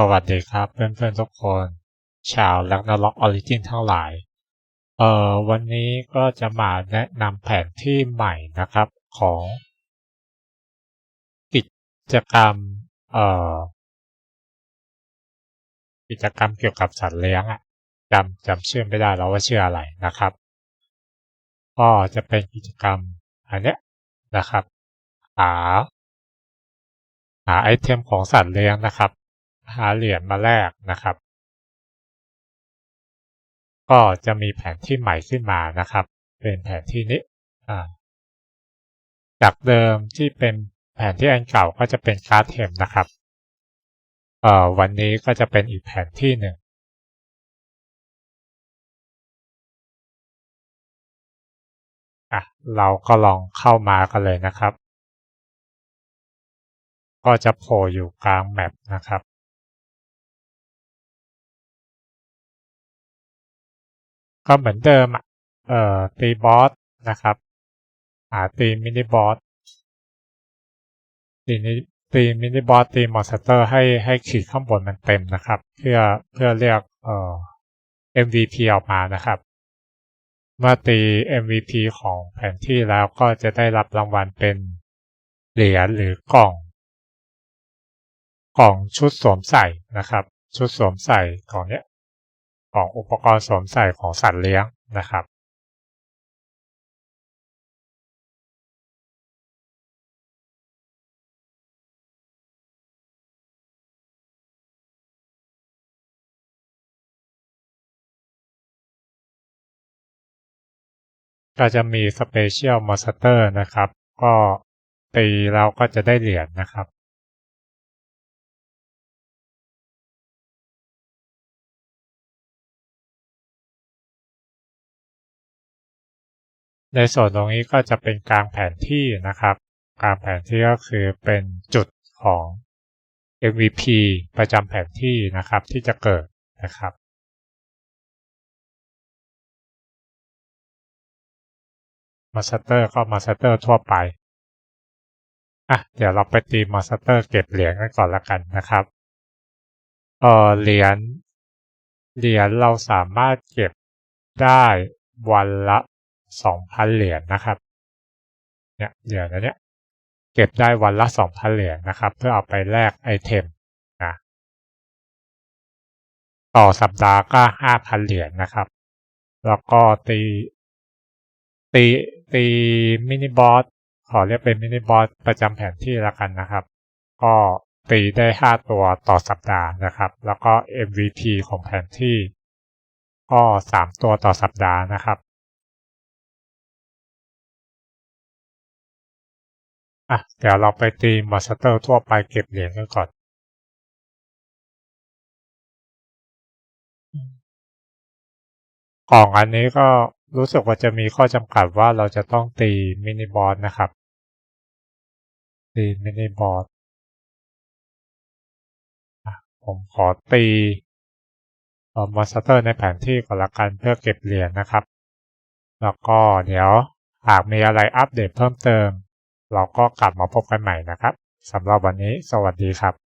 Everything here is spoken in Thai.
สวัสดีครับเพื่อนๆทุกคน ชาวลักนาล็อกออริจินทั้งหลาย เอ่อวันนี้ก็จะมาแนะนำแผนที่ใหม่นะครับของ กิจกรรมเอ่อกิจกรรมเกี่ยวกับสัตว์เลี้ยงอะจำจำชื่อไม่ได้แล้วว่าชื่ออะไรนะครับ ก็จะเป็นกิจกรรมอันเนี้ยนะครับ หา หาไอเทมของสัตว์เลี้ยงนะครับ หาเหรียญมาแลกนะครับ ก็จะมีแผนที่ใหม่ขึ้นมานะครับ เป็นแผนที่นี้จากเดิมที่เป็นแผนที่อันเก่าก็จะเป็นการ์ดเทมนะครับวันนี้ก็จะเป็นอีกแผนที่หนึ่งอะเราก็ลองเข้ามากันเลยนะครับ ก็จะโผล่อยู่กลางแมปนะครับ ก็เหมือนเดิมอะเอ่อตีบอสนะครับ หาตีมินิบอสตีนี้ตีมินิบอสตีมอนสเตอร์ให้ให้ขีดข้างบนมันเต็มนะครับ เพื่อเพื่อเรียกเอ่อ MVP ออกมานะครับเมื่อตี MVP ของแผนที่แล้วก็จะได้รับรางวัลเป็นเหรียญหรือกล่อง กล่องชุดสวมใส่นะครับ ชุดสวมใส่ของเนี้ย ของอุปกรณ์สวมใส่ของสัตว์เลี้ยงนะครับก็จะมีสเปเชียลมอนสเตอร์นะครับ ก็ตีแล้วก็จะได้เหรียญนะครับ ในส่วนตรงนี้ก็จะเป็นกลางแผนที่นะครับ กลางแผนที่ก็คือเป็นจุดของ MVP ประจำแผนที่นะครับที่จะเกิดนะครับ มาสเตอร์ก็มาสเตอร์ทั่วไปอะเดี๋ยวเราไปตีมาสเตอร์เก็บเหรียญกันก่อนละกันนะครับเออเหรียญเหรียญเราสามารถเก็บได้วันละ สองพันเหรียญนะครับ เนี่ยเหรียญอันเนี้ยเก็บได้วันละสองพันเหรียญนะครับ เพื่อเอาไปแลกไอเทมนะต่อสัปดาห์ก็ห้าพันเหรียญนะครับ แล้วก็ตีตีตีมินิบอสขอเรียกเป็นมินิบอสประจำแผนที่แล้วกันนะครับ ก็ตีได้ห้าตัวต่อสัปดาห์นะครับ แล้วก็ MVP ของแผนที่ ก็สามตัวต่อสัปดาห์นะครับ อะเดี๋ยวเราไปตีมอนสเตอร์ทั่วไปเก็บเหรียญกันก่อนกล่องอันนี้ก็รู้สึกว่าจะมีข้อจำกัดว่าเราจะต้องตีมินิบอสนะครับ ตีมินิบอสผมขอตีมอนสเตอร์ในแผนที่ก่อนละกันเพื่อเก็บเหรียญนะครับ แล้วก็เดี๋ยวหากมีอะไรอัปเดตเพิ่มเติม เราก็กลับมาพบกันใหม่นะครับสำหรับวันนี้สวัสดีครับ